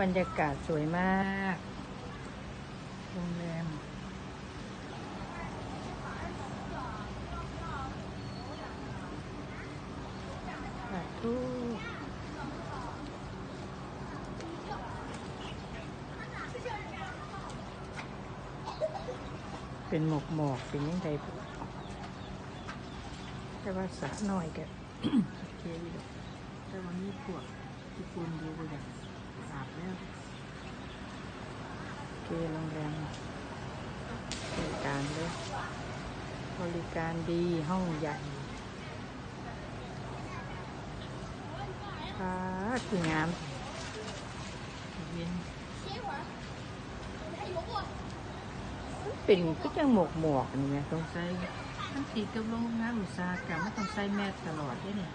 บรรยากาศสวยมากโรงแรมสาธุเป็นหมอกหมอกเป็นยังไงแต่ว่าสระน้อยกันโอเคอยู่ดอกแต่วันนี้พวกที่ปูนดูไปอย่าง อาบแล้วโอเคโรงแรมบริการเลยบริการดีห้องใหญ่ฟ้าคืองามเย็นเป็นก็จังหมวกหมวกนี่ไงตรงใส่มันติดกับโรงงานอุตสาหกรรมมันต้องใส่แมสตลอดด้วยเนี่